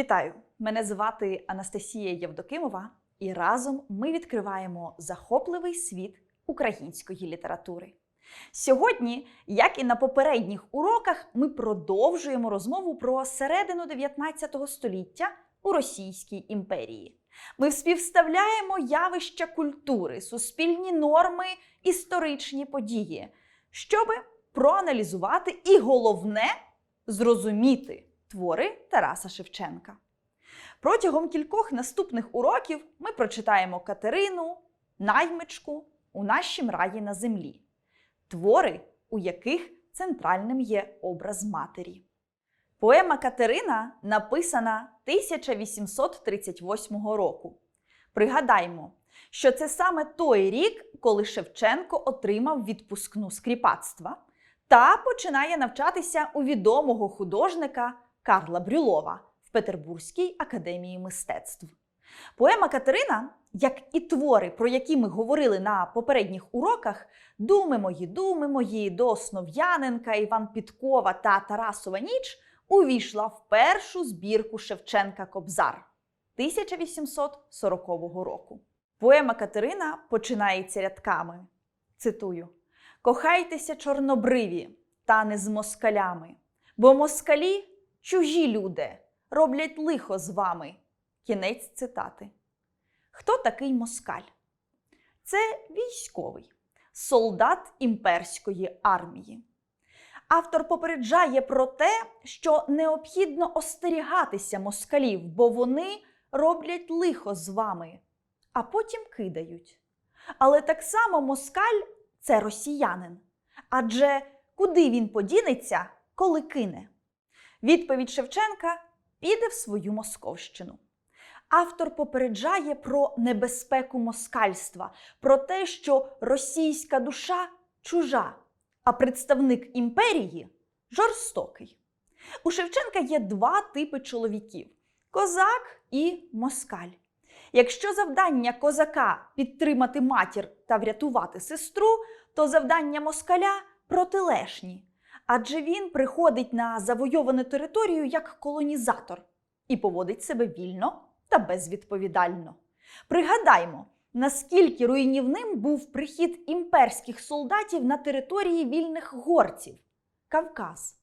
Вітаю! Мене звати Анастасія Євдокимова, і разом ми відкриваємо захопливий світ української літератури. Сьогодні, як і на попередніх уроках, ми продовжуємо розмову про середину 19 століття у Російській імперії. Ми співставляємо явища культури, суспільні норми, історичні події, щоб проаналізувати і головне зрозуміти твори Тараса Шевченка. Протягом кількох наступних уроків ми прочитаємо Катерину, наймичку у нашім раї на землі, твори, у яких центральним є образ матері. Поема Катерина написана 1838 року. Пригадаймо, що це саме той рік, коли Шевченко отримав відпускну з кріпацтва та починає навчатися у відомого художника Карла Брюлова в Петербурзькій академії мистецтв. Поема Катерина, як і твори, про які ми говорили на попередніх уроках, думи мої, думи мої до Основ'яненка, Іван Підкова та Тарасова ніч, увійшла в першу збірку Шевченка Кобзар 1840 року. Поема Катерина починається рядками. Цитую: Кохайтеся, чорнобриві, та не з москалями, бо москалі чужі люди, роблять лихо з вами. Кінець цитати. Хто такий москаль? Це військовий, солдат імперської армії. Автор попереджає про те, що необхідно остерігатися москалів, бо вони роблять лихо з вами, а потім кидають. Але так само москаль це росіянин. Адже куди він подінеться, коли кине? Відповідь Шевченка піде в свою Московщину. Автор попереджає про небезпеку москальства, про те, що російська душа чужа, а представник імперії жорстокий. У Шевченка є два типи чоловіків козак і москаль. Якщо завдання козака підтримати матір та врятувати сестру, то завдання москаля протилежні. Адже він приходить на завойовану територію як колонізатор і поводить себе вільно та безвідповідально. Пригадаймо, наскільки руйнівним був прихід імперських солдатів на території вільних горців Кавказ.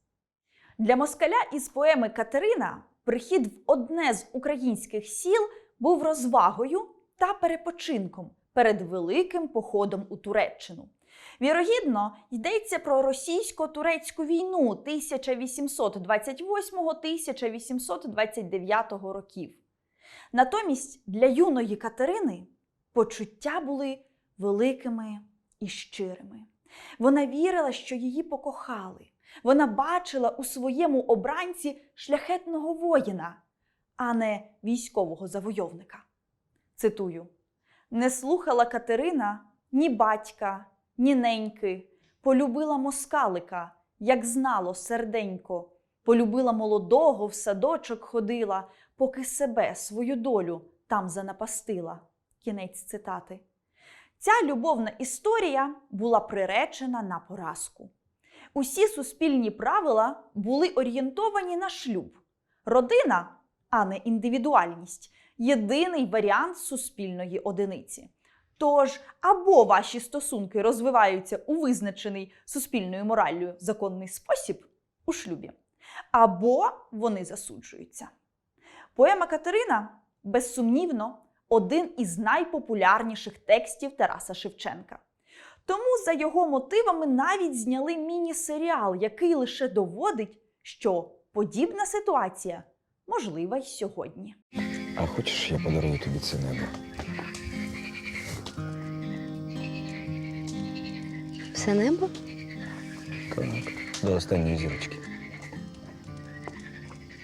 Для москаля із поеми Катерина прихід в одне з українських сіл був розвагою та перепочинком перед великим походом у Туреччину. Вірогідно, йдеться про російсько-турецьку війну 1828-1829 років. Натомість для юної Катерини почуття були великими і щирими. Вона вірила, що її покохали. Вона бачила у своєму обранці шляхетного воїна, а не військового завойовника. Цитую: не слухала Катерина ні батька, ні неньки, полюбила москалика, як знало серденько, полюбила молодого, в садочок ходила, поки себе, свою долю там занапастила. Кінець цитати. Ця любовна історія була приречена на поразку. Усі суспільні правила були орієнтовані на шлюб. Родина, а не індивідуальність єдиний варіант суспільної одиниці. Тож, або ваші стосунки розвиваються у визначений суспільною мораллю законний спосіб у шлюбі, або вони засуджуються. Поема Катерина, безсумнівно, один із найпопулярніших текстів Тараса Шевченка. Тому за його мотивами навіть зняли міні-серіал, який лише доводить, що подібна ситуація можлива й сьогодні. А хочеш, я подарую тобі це небо? Все небо? Так, до останньої зірочки.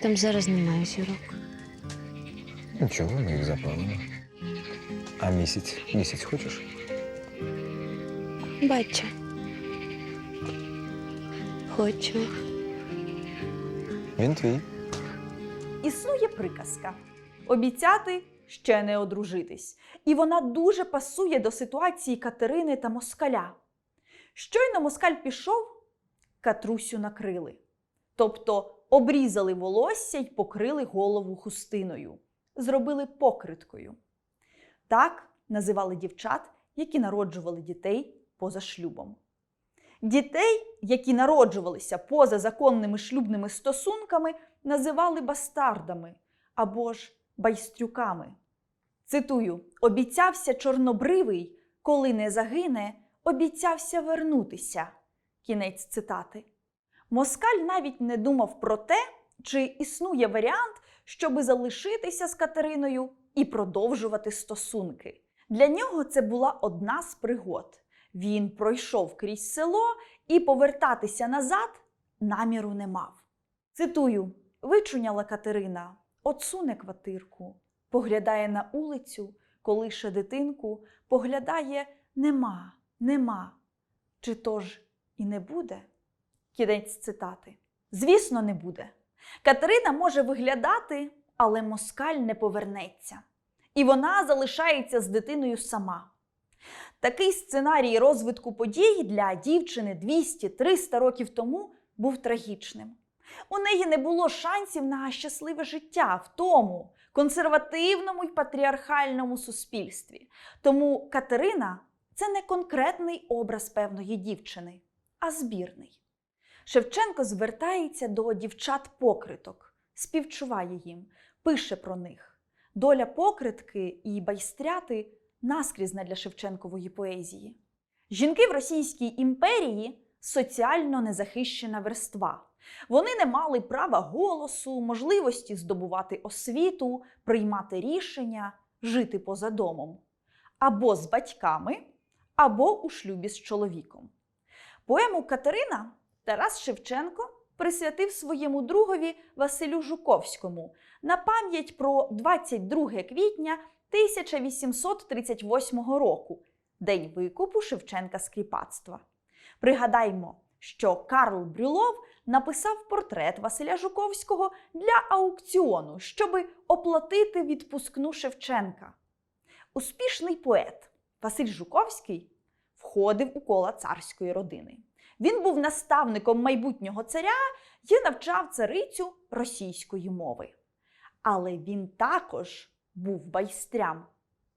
Там зараз немає зірок. Нічого, ми їх запалимо. А місяць? Місяць хочеш? Бачу. Хочу. Він твій. Існує приказка обіцяти ще не одружитись. І вона дуже пасує до ситуації Катерини та москаля. Щойно москаль пішов, Катрусю накрили. Тобто обрізали волосся й покрили голову хустиною, зробили покриткою. Так називали дівчат, які народжували дітей поза шлюбом. Дітей, які народжувалися поза законними шлюбними стосунками, називали бастардами або ж байстрюками. Цитую: обіцявся чорнобривий, коли не загине, обіцявся вернутися. Кінець цитати. Москаль навіть не думав про те, чи існує варіант, щоби залишитися з Катериною і продовжувати стосунки. Для нього це була одна з пригод. Він пройшов крізь село і повертатися назад наміру не мав. Цитую: вичуняла Катерина, отсуне квартирку, поглядає на улицю, колише дитинку, поглядає нема, нема. Чи то ж і не буде? Кінець цитати. Звісно, не буде. Катерина може виглядати, але москаль не повернеться. І вона залишається з дитиною сама. Такий сценарій розвитку подій для дівчини 200-300 років тому був трагічним. У неї не було шансів на щасливе життя в тому консервативному й патріархальному суспільстві. Тому Катерина це не конкретний образ певної дівчини, а збірний. Шевченко звертається до дівчат-покриток, співчуває їм, пише про них. Доля покритки і байстряти наскрізна для Шевченкової поезії. Жінки в Російській імперії соціально незахищена верства. Вони не мали права голосу, можливості здобувати освіту, приймати рішення, жити поза домом або з батьками, або у шлюбі з чоловіком. Поему Катерина Тарас Шевченко присвятив своєму другові Василю Жуковському на пам'ять про 22 квітня 1838 року, день викупу Шевченка з. Пригадаймо, що Карл Брюлов написав портрет Василя Жуковського для аукціону, щоби оплатити відпускну Шевченка. Успішний поет Василь Жуковський входив у кола царської родини. Він був наставником майбутнього царя і навчав царицю російської мови. Але він також був байстрям,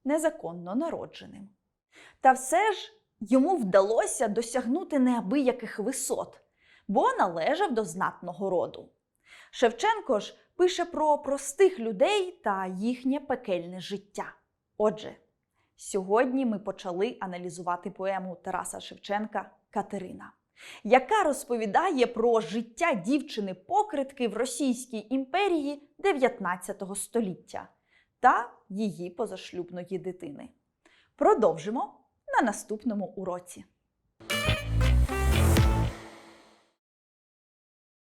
незаконно народженим. Та все ж йому вдалося досягнути неабияких висот, бо належав до знатного роду. Шевченко ж пише про простих людей та їхнє пекельне життя. Отже, сьогодні ми почали аналізувати поему Тараса Шевченка Катерина, яка розповідає про життя дівчини-покритки в Російській імперії 19 століття та її позашлюбної дитини. Продовжимо на наступному уроці.